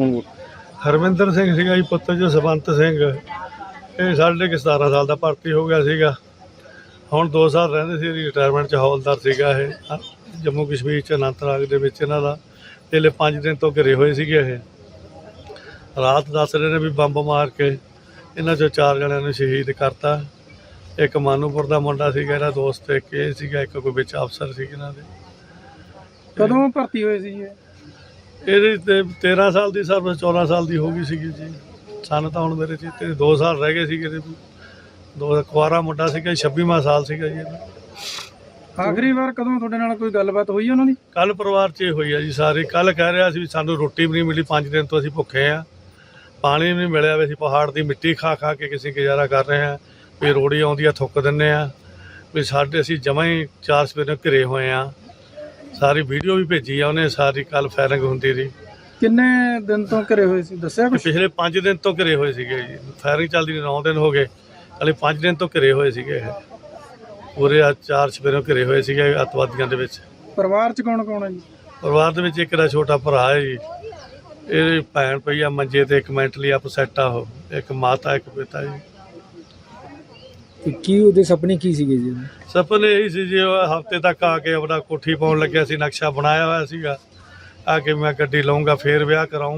ਹੂੰ ਹਰਵਿੰਦਰ ਸਿੰਘ ਸੀਗਾ ਜੀ ਪੁੱਤਰ ਜੀ ਸਵੰਤ ਸਿੰਘ। ਇਹ ਸਾਡੇ ਕਿ 17 ਸਾਲ ਦਾ ਭਰਤੀ ਹੋ ਗਿਆ ਸੀਗਾ। ਹੁਣ 2 ਸਾਲ ਰਹਿੰਦੇ ਸੀ ਰਿਟਾਇਰਮੈਂਟ ਚ ਹੌਲਦਾਰ ਸੀਗਾ ਇਹ। ਜੰਮੂ ਕਸ਼ਮੀਰ ਚ ਅਨੰਤਨਾਗ ਦੇ ਵਿੱਚ ਇਹਨਾਂ ਦਾ। ਪਹਿਲੇ 5 ਦਿਨ ਤੋਂ ਘਰੇ ਹੋਏ ਸੀਗੇ ਇਹ। ਰਾਤ ਦੱਸ ਰਹੇ ਨੇ ਵੀ ਬੰਬ ਮਾਰ ਕੇ ਇਹਨਾਂ ਚੋਂ ਚਾਰ ਜਣਿਆਂ ਨੂੰ ਸ਼ਹੀਦ ਕਰਤਾ। ਇੱਕ ਮਾਨੂਪੁਰ ਦਾ ਮੁੰਡਾ ਸੀਗਾ ਇਹਦਾ ਦੋਸਤ ਇੱਕ ਇਹ ਸੀਗਾ ਇੱਕ ਕੋਈ ਵਿੱਚ ਅਫਸਰ ਸੀ ਇਹਨਾਂ ਦੇ। ਕਦੋਂ ਭਰਤੀ ਹੋਏ ਸੀ ਇਹ? ਇਹਦੀ ਤੇ 13 ਸਾਲ ਦੀ ਸਰਵਿਸ 14 ਸਾਲ ਦੀ ਹੋ ਗਈ ਸੀਗੀ ਜੀ। ਸਾਨੂੰ ਤਾਂ ਹੁਣ ਮੇਰੇ ਚੇਤੇ 2 ਸਾਲ ਰਹਿ ਗਏ ਸੀਗੇ ਇਹਦੇ ਦੋ ਕੁਆਰਾ ਮੁੰਡਾ ਸੀਗਾ 26ਵਾਂ ਸਾਲ ਸੀਗਾ ਜੀ ਆਖਰੀ ਵਾਰ ਕਦੋਂ ਤੁਹਾਡੇ ਨਾਲ ਕੋਈ ਗੱਲਬਾਤ ਹੋਈ ਉਹਨਾਂ ਦੀ? ਕੱਲ ਪਰਿਵਾਰ 'ਚ ਇਹ ਹੋਈ ਆ ਜੀ ਸਾਰੇ। ਕੱਲ ਕਹਿ ਰਿਹਾ ਸੀ ਵੀ ਸਾਨੂੰ ਰੋਟੀ ਵੀ ਨਹੀਂ ਮਿਲੀ 5 ਦਿਨ ਤੋਂ ਅਸੀਂ ਭੁੱਖੇ ਆ। ਪਾਣੀ ਵੀ ਨਹੀਂ ਮਿਲਿਆ ਵੀ ਅਸੀਂ ਪਹਾੜ ਦੀ ਮਿੱਟੀ ਖਾ ਖਾ ਕੇ ਕਿਸੇ ਗੁਜ਼ਾਰਾ ਕਰ ਰਹੇ ਆ। ਵੀ ਰੋੜੀ ਆਉਂਦੀ ਆ ਥੁੱਕ ਦਿੰਨੇ ਆ। ਵੀ ਸਾਡੇ ਅਸੀਂ ਜਮਾਂ ਹੀ ਚਾਰ ਸਵੇਰੇ ਘਿਰੇ ਹੋਏ ਆ। ਸਾਰੀ ਵੀਡੀਓ ਵੀ ਭੇਜੀ ਆ ਉਹਨੇ ਸਾਰੀ ਕੱਲ ਫਾਇਰਿੰਗ ਹੁੰਦੀ ਰਹੀ। ਕਿੰਨੇ ਦਿਨ ਤੋਂ ਘਰੇ ਹੋਏ ਸੀ? ਦੱਸਿਆ ਕੁਛ? ਪਿਛਲੇ 5 ਦਿਨ ਤੋਂ ਘਿਰੇ ਹੋਏ ਸੀਗੇ ਜੀ। ਫਾਇਰਿੰਗ ਚੱਲਦੀ 9 ਦਿਨ ਹੋ ਗਏ। ਹਲੇ 5 ਦਿਨ ਤੋਂ ਘਿਰੇ ਹੋਏ ਸੀਗੇ ਇਹ। ਪੂਰੇ ਆ ਚਾਰ ਸਵੇਰੋਂ ਘਿਰੇ ਹੋਏ ਸੀਗੇ ਅੱਤਵਾਦੀਆਂ ਦੇ ਵਿੱਚ। ਪਰਿਵਾਰ ਚ ਕੌਣ ਕੌਣ ਹੈ ਜੀ? ਪਰਿਵਾਰ ਦੇ ਵਿੱਚ ਇੱਕ ਦਾ ਛੋਟਾ ਭਰਾ ਹੈ ਜੀ। ਇਹ ਭੈਣ ਪਈ ਆ ਮੰਜੇ ਤੇ ਇੱਕ ਮੈਂਟਲੀ ਅਪਸੈਟ ਆ ਉਹ। ਇੱਕ ਮਾਤਾ ਇੱਕ ਪਿਤਾ ਜੀ। ਤੇ ਕੀ ਉਹਦੇ ਸੁਪਨੇ ਕੀ ਸੀਗੇ ਜੀ? ਸੁਪਨੇ ਇਹੀ ਸੀ ਜੀ ਹਫ਼ਤੇ ਤੱਕ ਆ ਕੇ ਆਪਣਾ ਕੋਠੀ ਪਾਉਣ ਲੱਗਿਆ ਸੀ, ਨਕਸ਼ਾ ਬਣਾਇਆ ਹੋਇਆ ਸੀਗਾ। ਆ ਕੇ ਮੈਂ ਗੱਡੀ ਲਵਾਂਗਾ ਫੇਰ ਵਿਆਹ ਕਰਾਉਂਗਾ